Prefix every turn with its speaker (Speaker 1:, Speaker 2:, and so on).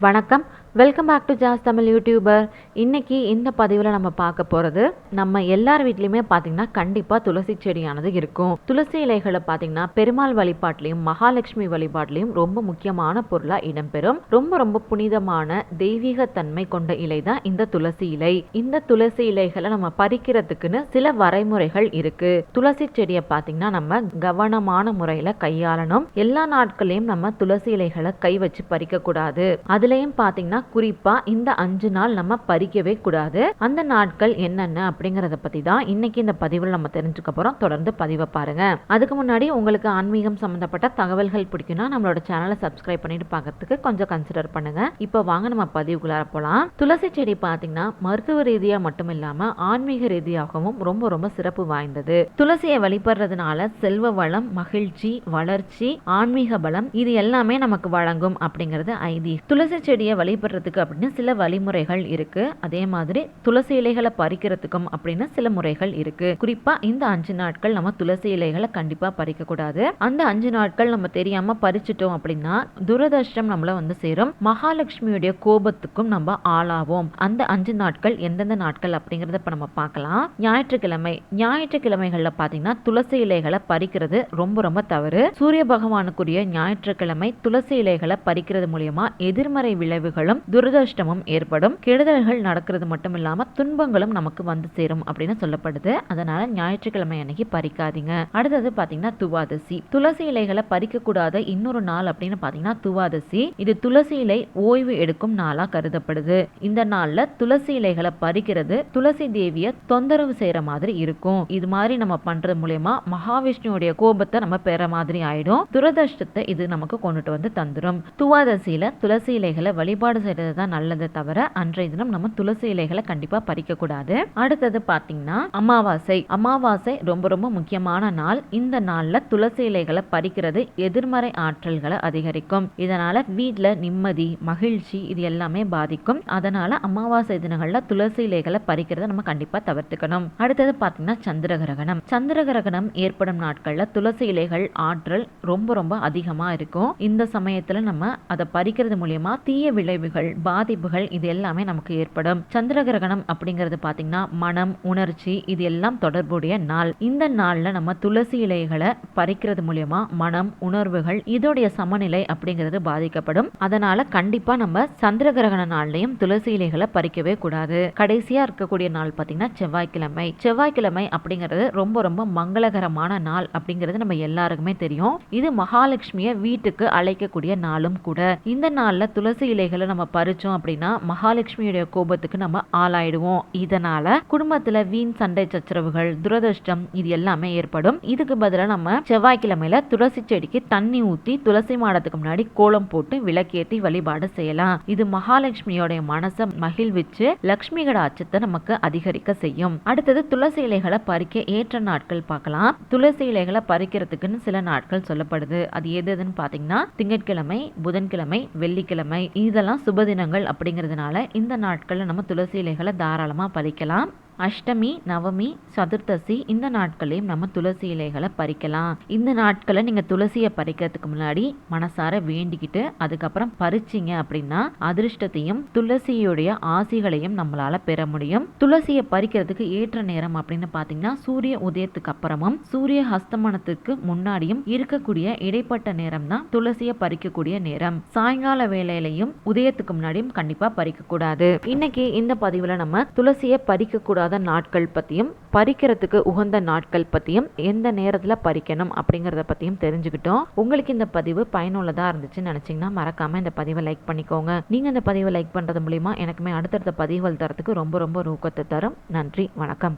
Speaker 1: வணக்கம். Welcome back to Jas Tamil YouTuber இன்னைக்கு இந்த பதிவில் நம்ம பார்க்க போகிறது நம்ம எல்லார் வீட்லேயுமே பார்த்தீங்கன்னா கண்டிப்பாக துளசி செடியானது இருக்கும். துளசி இலைகளை பார்த்தீங்கன்னா பெருமாள் வழிபாட்டிலையும் மகாலட்சுமி வழிபாட்டிலையும் ரொம்ப முக்கியமான பொருளாக இடம்பெறும். ரொம்ப ரொம்ப புனிதமான தெய்வீக தன்மை கொண்ட இலை தான் இந்த துளசி இலை. இந்த துளசி இலைகளை நம்ம பறிக்கிறதுக்குன்னு சில வரைமுறைகள் இருக்குது துளசி செடியை பார்த்தீங்கன்னா நம்ம கவனமான முறையில் கையாளணும். எல்லா நாட்களையும் நம்ம துளசி இலைகளை கை வச்சு பறிக்கக்கூடாது. அதுலேயும் பார்த்திங்கன்னா பார்த்தீங்கன்னா குறிப்பா இந்த அஞ்சு நாள் நம்ம பறிக்கவே கூடாது. அந்த நாட்கள் என்னென்ன அப்படிங்கறத பத்தி தான் இன்னைக்கு இந்த பதிவில் நம்ம தெரிஞ்சுக்க போறோம். தொடர்ந்து பதிவை பாருங்க. அதுக்கு முன்னாடி உங்களுக்கு ஆன்மீகம் சம்பந்தப்பட்ட தகவல்கள் பிடிக்கும்னா நம்மளோட சேனலை சப்ஸ்கிரைப் பண்ணிட்டு பார்க்கறதுக்கு கொஞ்சம் கன்சிடர் பண்ணுங்க. இப்போ வாங்க நம்ம பதிவுக்குள்ளார போலாம். துளசி செடி பாத்தீங்கன்னா மருத்துவ ரீதியா மட்டும் இல்லாம ஆன்மீக ரீதியாகவும் ரொம்ப ரொம்ப சிறப்பு வாய்ந்தது. துளசியை வழிபடுறதுனால செல்வ வளம் மகிழ்ச்சி வளர்ச்சி ஆன்மீக பலம் இது எல்லாமே நமக்கு வழங்கும் அப்படிங்கிறது ஐதி துளசி செடியை வழிபடுறதுக்கு அப்படின்னு சில வழிமுறைகள் இருக்கு. அதே மாதிரி துளசி இலைகளை பறிக்கிறதுக்கும் அப்படின்னு சில முறைகள் இருக்கு. குறிப்பா இந்த அஞ்சு நாட்கள் நம்ம துளசி இலைகளை கண்டிப்பா பறிக்க கூடாது அந்த அஞ்சு நாட்கள் நம்ம தெரியாம பறிச்சிட்டோம் அப்படின்னா துரதிருஷ்டம் நம்மள வந்து சேரும். மகாலட்சுமியுடைய கோபத்துக்கும் நம்ம ஆளாவோம். அந்த அஞ்சு நாட்கள் எந்தெந்த நாட்கள் அப்படிங்கறத இப்ப நம்ம பார்க்கலாம். ஞாயிற்றுக்கிழமை. ஞாயிற்றுக்கிழமைகள்ல பாத்தீங்கன்னா துளசி இலைகளை பறிக்கிறது ரொம்ப ரொம்ப தவறு. சூரிய பகவானுக்குரிய ஞாயிற்றுக்கிழமை துளசி இலைகளை பறிக்கிறது மூலியமா எதிர்மறை விளைவுகளும் துரதிருஷ்டமும் ஏற்படும் கெடுதல்கள் நடக்கிறது மட்டும் இல்லாம துன்பங்களும் நமக்கு வந்து சேரும் அப்படின்னு சொல்லப்படுது. அதனால ஞாயிற்றுக்கிழமை அன்னைக்கு பறிக்காதீங்க. அடுத்தது பாத்தீங்கன்னா துவாதசி. துளசி இலைகளை பறிக்க கூடாத இன்னொரு நாள் அப்படின்னு பாத்தீங்கன்னா துவாதசி. இது துளசி இலை ஓய்வு எடுக்கும் நாளா கருதப்படுது. இந்த நாள்ல துளசி இலைகளை பறிக்கிறது துளசி தேவிய தொந்தரவு செய்யற மாதிரி இருக்கும். இது மாதிரி நம்ம பண்றது மூலயமா மகாவிஷ்ணுவுடைய கோபத்தை நம்ம பெற மாதிரி ஆயிடும். துரதிருஷ்டத்தை இது நமக்கு கொண்டுட்டு வந்து தந்துரும். துவாதசியில துளசி இலைகளை வழிபாடு செய்யறது தான் நல்லது தவிர அன்றைய தினம் நம்ம துளசி இலைகளை கண்டிப்பா பறிக்க கூடாது அடுத்தது பாத்தீங்கன்னா அமாவாசை. அமாவாசை ரொம்ப ரொம்ப முக்கியமான நாள். இந்த நாள்ல துளசி இலைகளை பறிக்கிறது எதிர்மறை ஆற்றல்களை அதிகரிக்கும். இதனால வீட்ல நிம்மதி மகிழ்ச்சி இது எல்லாமே பாதிக்கும். அதனால அமாவாசை தினங்கள்ல துளசி இலைகளை பறிக்கிறத நம்ம கண்டிப்பா தவிர்த்துக்கணும். அடுத்தது பாத்தீங்கன்னா சந்திர கிரகணம் சந்திர கிரகணம் ஏற்படும் நாட்கள்ல துளசி இலைகள் ஆற்றல் ரொம்ப ரொம்ப அதிகமா இருக்கும். இந்த சமயத்துல நம்ம அதை பறிக்கிறது மூலியமா தீய விளைவுகள் பாதிப்புகள் இது எல்லாமே நமக்கு ஏற்படும். சந்திர கிரகணம் அப்படிங்கிறது பாத்தீங்கன்னா மனம் உணர்ச்சி இது எல்லாம் தொடர்புடைய நாள். இந்த நாள்ல நம்ம துளசி இலைகளை பறிக்கிறது மூலியமா மனம் உணர்வுகள் இதோடைய சமநிலை அப்படிங்கிறது பாதிக்கப்படும். அதனால கண்டிப்பா நம்ம சந்திர கிரகண நாள்லயும் துளசி இலைகளை பறிக்கவே கூடாது. கடைசியா இருக்கக்கூடிய நாள் பாத்தீங்கன்னா செவ்வாய்க்கிழமை. செவ்வாய்க்கிழமை அப்படிங்கிறது ரொம்ப ரொம்ப மங்களகரமான நாள் அப்படிங்கிறது நம்ம எல்லாருக்குமே தெரியும். இது மகாலட்சுமிய வீட்டுக்கு அழைக்கக்கூடிய நாளும் கூட. இந்த நாள்ல துளசி இலைகளை நம்ம பறிச்சோம் அப்படின்னா மகாலட்சுமியுடைய கோபத்துக்கு நம்ம ஆளாயிடுவோம். இதனால குடும்பத்துல வீண் சண்டை சச்சரவுகள் துரதிருஷ்டம் இது எல்லாமே ஏற்படும். இதுக்கு பதிலாக நம்ம செவ்வாய்க்கிழமையில துளசி செடிக்கு தண்ணி ஊத்தி துளசி மாடத்துக்கு முன்னாடி கோலம் போட்டு விளக்கேத்தி வழிபாடு செய்யலாம். இது மகாலட்சுமியோடைய மனசை மகிழ்விச்சு லக்ஷ்மி கடாட்சத்தை நமக்கு அதிகரிக்க செய்யும். அடுத்தது துளசி இலைகளை பறிக்க ஏற்ற நாட்கள் பார்க்கலாம். துளசி இலைகளை பறிக்கிறதுக்குன்னு சில நாட்கள் சொல்லப்படுது. அது எது எதுன்னு பார்த்தீங்கன்னா திங்கட்கிழமை புதன்கிழமை வெள்ளிக்கிழமை இதெல்லாம் சுபதினங்கள் அப்படிங்கிறதுனால இந்த நாட்களில் நம்ம துளசி இலைகளை தாராளமாக பறிக்கலாம். அஷ்டமி நவமி சதுர்த்தசி இந்த நாட்களையும் நம்ம துளசி இலைகளை பறிக்கலாம். இந்த நாட்களை நீங்க துளசியை பறிக்கிறதுக்கு முன்னாடி மனசார வேண்டிக்கிட்டு அதுக்கப்புறம் பறிச்சிங்க அப்படின்னா அதிர்ஷ்டத்தையும் துளசியுடைய ஆசிகளையும் நம்மளால பெற முடியும். துளசியை பறிக்கிறதுக்கு ஏற்ற நேரம் அப்படின்னு பாத்தீங்கன்னா சூரிய உதயத்துக்கு அப்புறமும் சூரிய ஹஸ்தமனத்துக்கு முன்னாடியும் இருக்கக்கூடிய இடைப்பட்ட நேரம் தான் துளசியை பறிக்கக்கூடிய நேரம். சாயங்கால வேலையிலையும் உதயத்துக்கு முன்னாடியும் கண்டிப்பா பறிக்க கூடாது இன்னைக்கு இந்த பதிவுல நம்ம துளசியை பறிக்க கூடாத நாட்கள் பற்றியும் பறிக்கிறதுக்கு உகந்த நாட்கள் பற்றியும் எந்த நேரத்தில் பறிக்கணும் அப்படிங்கிறத பற்றியும் தெரிஞ்சுக்கிட்டோம். உங்களுக்கு இந்த பதிவு பயனுள்ளதாக இருந்துச்சுன்னு நினச்சிங்கன்னா மறக்காமல் இந்த பதிவை லைக் பண்ணிக்கோங்க. நீங்கள் இந்த பதிவை லைக் பண்ணுறது மூலிமா எனக்குமே அடுத்தடுத்த பதிவுகள் தரத்துக்கு ரொம்ப ரொம்ப ஊக்கத்தை தரும். நன்றி வணக்கம்.